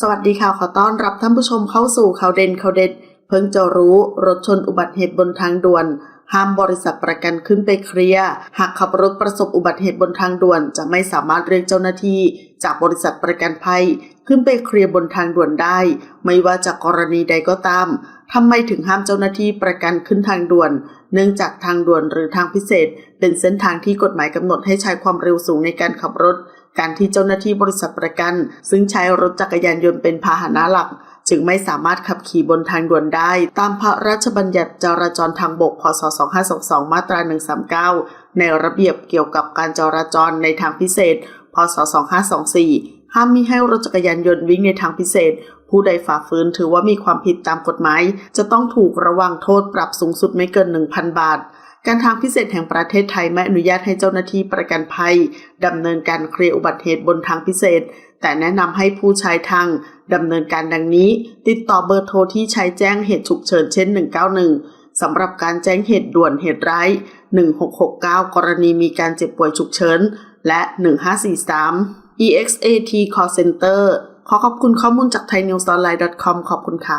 สวัสดีค่ะ ขอต้อนรับท่านผู้ชมเข้าสู่ข่าวเด่นข่าวเด็ด เพิ่งจะรู้รถชนอุบัติเหตุบนทางด่วน ห้ามบริษัทประกันขึ้นไปเคลียร์หากขับรถประสบอุบัติเหตุบนทางด่วน จะไม่สามารถเรียกเจ้าหน้าที่ จากบริษัทประกันภัย ขึ้นไปเคลียร์บนทางด่วนได้ ไม่ว่าจากกรณีใดก็ตาม ทำไมถึงห้ามเจ้าหน้าที่ประกันขึ้นทางด่วน เนื่องจากทางด่วนหรือทางพิเศษ เป็นเส้นทางที่กฎหมายกำหนดให้ใช้ความเร็วสูงในการขับรถ การที่เจ้าหน้าที่บริษัทประกัน ซึ่งใช้รถจักรยานยนต์เป็นพาหนะหลัก จึงไม่สามารถขับขี่บนทางด่วนได้ ตามพระราชบัญญัติจราจรทางบก พศ 2522 มาตรา 139 ในระเบียบเกี่ยวกับการจราจรในทางพิเศษ พศ 2524ห้ามมิให้รถจักรยานยนต์วิ่งในทางพิเศษ ผู้ใดฝ่าฝืนถือว่ามีความผิดตามกฎหมาย จะต้องถูกระวังโทษปรับสูงสุดไม่เกิน 1,000 บาท การทางพิเศษแห่งประเทศไทยไม่อนุญาตให้เจ้าหน้าที่ประกันภัยดำเนินการเคลียร์อุบัติเหตุบนทางพิเศษ แต่แนะนำให้ผู้ใช้ทางดำเนินการดังนี้ ติดต่อเบอร์โทรที่ใช้แจ้งเหตุฉุกเฉินเช่น 191สำหรับการแจ้งเหตุด่วนเหตุร้าย 1669 กรณีมีการเจ็บป่วยฉุกเฉินและ 1543 EXAT Call Center ขอขอบคุณข้อมูลจาก thaiNewsOnline.com ขอบคุณค่ะ